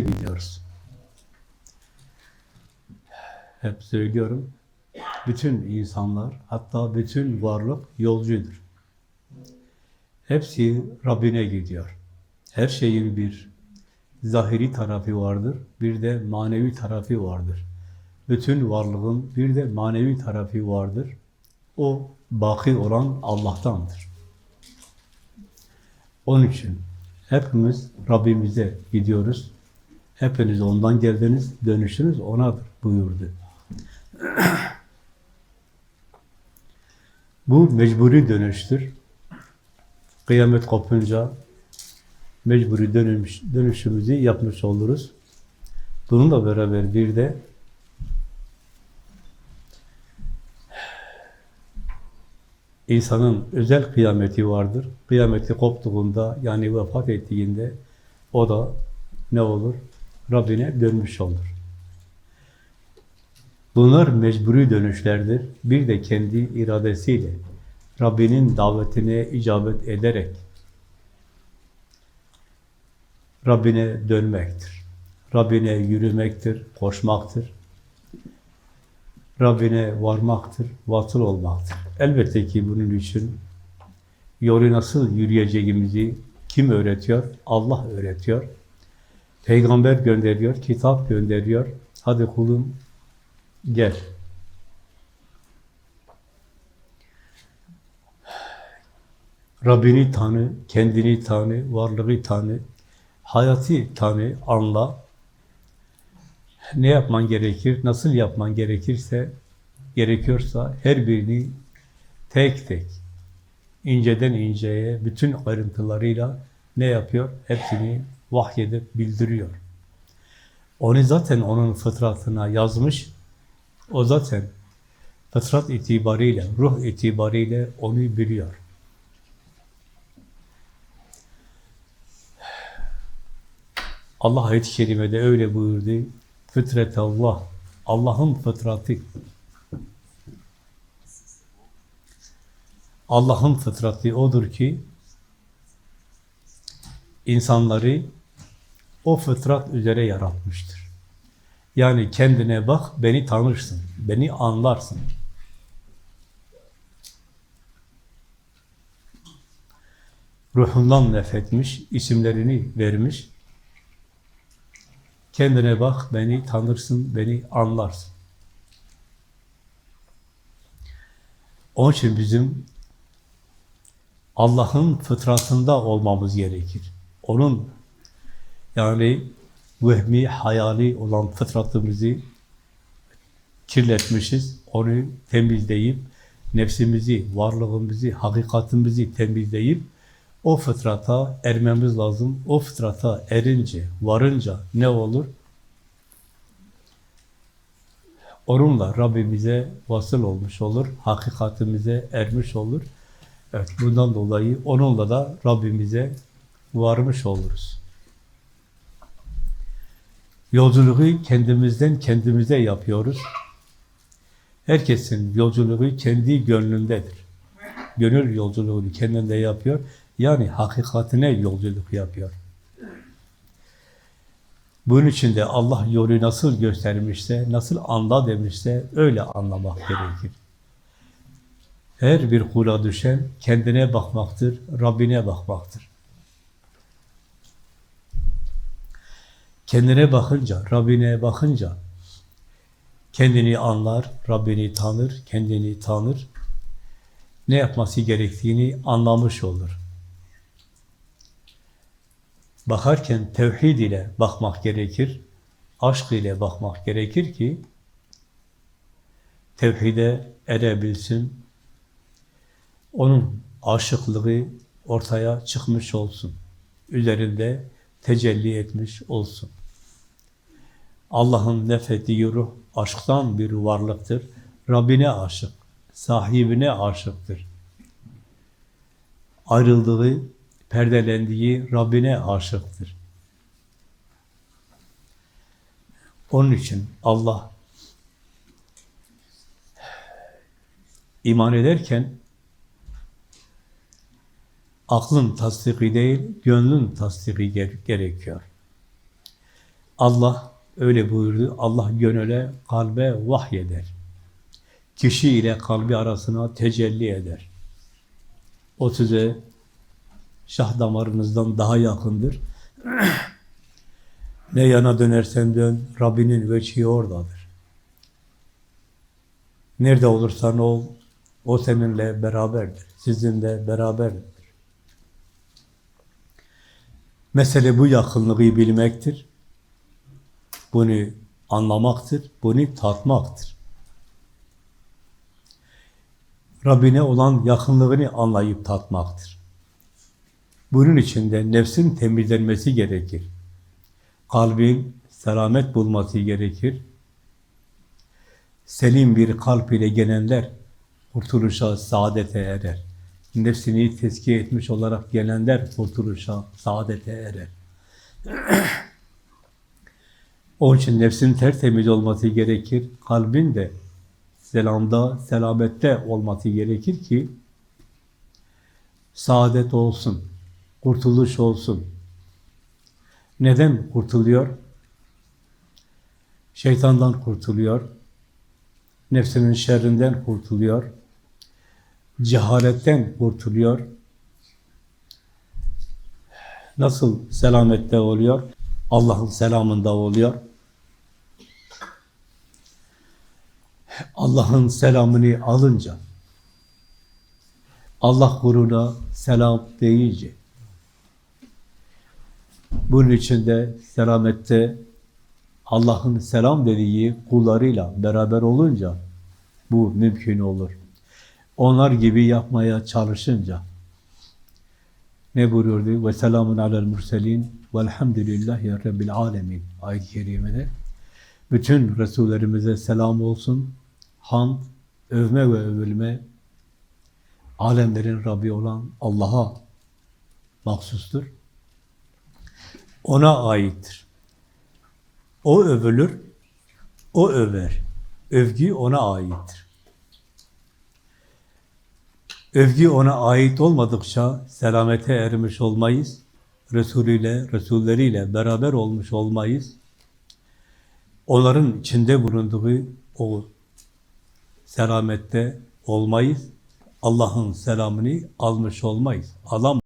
gidiyoruz. Hep söylüyorum, bütün insanlar, hatta bütün varlık yolcudur. Hepsi Rabbine gidiyor. Her şeyin bir zahiri tarafı vardır, bir de manevi tarafı vardır. Bütün varlığın bir de manevi tarafı vardır. O baki olan Allah'tandır. Onun için hepimiz Rabbimize gidiyoruz. Hepiniz ondan geldiniz, dönüşünüz O'nadır buyurdu. Bu mecburi dönüştür. Kıyamet kopunca mecburi dönüş, dönüşümüzü yapmış oluruz. Bununla beraber bir de insanın özel kıyameti vardır. Kıyameti koptuğunda yani vefat ettiğinde o da ne olur? Rabbine dönmüş olur. Bunlar mecburi dönüşlerdir. Bir de kendi iradesiyle Rabbinin davetine icabet ederek Rabbine dönmektir. Rabbine yürümektir, koşmaktır. Rabbine varmaktır, vasıl olmaktır. Elbette ki bunun için yolu nasıl yürüyeceğimizi kim öğretiyor? Allah öğretiyor. Peygamber gönderiyor, kitap gönderiyor. Hadi kulum gel. Rabbini tanı, kendini tanı, varlığı tanı, hayatı tanı, anla. Ne yapman gerekir, nasıl yapman gerekirse, gerekiyorsa her birini tek tek, inceden inceye, bütün ayrıntılarıyla ne yapıyor? Hepsini vahyedip bildiriyor. Onu zaten onun fıtratına yazmış, o zaten fıtrat itibariyle, ruh itibariyle onu biliyor. Allah ayet-i kerimede öyle buyurdu. Fıtret Allah, Allah'ın fıtratı. Allah'ın fıtratı odur ki insanları o fıtrat üzere yaratmıştır. Yani kendine bak, beni tanırsın, beni anlarsın. Ruhundan nefretmiş, isimlerini vermiş. Kendine bak, beni tanırsın, beni anlarsın. Onun için bizim Allah'ın fıtratında olmamız gerekir. Onun yani vehmi, hayali olan fıtratımızı kirletmişiz. Onu temizleyip, nefsimizi, varlığımızı, hakikatimizi temizleyip, o fıtrata ermemiz lazım. O fıtrata erince, varınca ne olur? Onunla Rabbimize vasıl olmuş olur, hakikatimize ermiş olur. Evet, bundan dolayı onunla da Rabbimize varmış oluruz. Yolculuğu kendimizden kendimize yapıyoruz. Herkesin yolculuğu kendi gönlündedir. Gönül yolculuğunu kendinde yapıyor. Yani hakikatine yolculuk yapıyor. Bunun için de Allah yolu nasıl göstermişse, nasıl anla demişse öyle anlamak gerekir. Her bir kula düşen kendine bakmaktır, Rabbine bakmaktır. Kendine bakınca, Rabbine bakınca kendini anlar, Rabbini tanır, kendini tanır. Ne yapması gerektiğini anlamış olur. Bakarken tevhid ile bakmak gerekir, aşk ile bakmak gerekir ki tevhide erebilsin, onun aşıklığı ortaya çıkmış olsun. Üzerinde tecelli etmiş olsun. Allah'ın nefettiği ruh aşktan bir varlıktır. Rabbine aşık, sahibine aşıktır. Ayrıldığı, perdelendiği Rabbine aşıktır. Onun için Allah iman ederken aklın tasdiki değil, gönlün tasdiki gerekiyor. Allah öyle buyurdu. Allah gönüle, kalbe vahyeder. Kişi ile kalbi arasına tecelli eder. O size şah damarınızdan daha yakındır. ne yana dönersen dön, Rabbinin veçhi oradadır. Nerede olursan ol, o seninle beraberdir. Sizinle beraberdir. Mesele bu yakınlığı bilmektir. Bunu anlamaktır, bunu tatmaktır. Rabbine olan yakınlığını anlayıp tatmaktır. Bunun için de nefsin temizlenmesi gerekir. Kalbin selamet bulması gerekir. Selim bir kalp ile gelenler kurtuluşa, saadete erer. Nefsini tezkiye etmiş olarak gelenler kurtuluşa, saadete erer. Onun için nefsin tertemiz olması gerekir. Kalbin de selamda, selamette olması gerekir ki saadet olsun, kurtuluş olsun. Neden kurtuluyor? Şeytandan kurtuluyor. Nefsinin şerrinden kurtuluyor. Cehaletten kurtuluyor. Nasıl selamette oluyor? Allah'ın selamında oluyor. Allah'ın selamını alınca, Allah kuruna selam deyince, bunun için de selamette Allah'ın selam dediği kullarıyla beraber olunca bu mümkün olur. Onlar gibi yapmaya çalışınca ne buyuruyordu? Ve selamun alel murselin velhamdülillahi rabbil alemin ayet-i kerimede. Bütün Resullerimize selam olsun. Hamd, övme ve övülme alemlerin Rabbi olan Allah'a mahsustur. Ona aittir. O övülür, o över. Övgü ona aittir. Övgü ona ait olmadıkça selamete ermiş olmayız. Resulüyle, Resulleriyle beraber olmuş olmayız. Onların içinde bulunduğu o selamette olmayız. Allah'ın selamını almış olmayız. Alam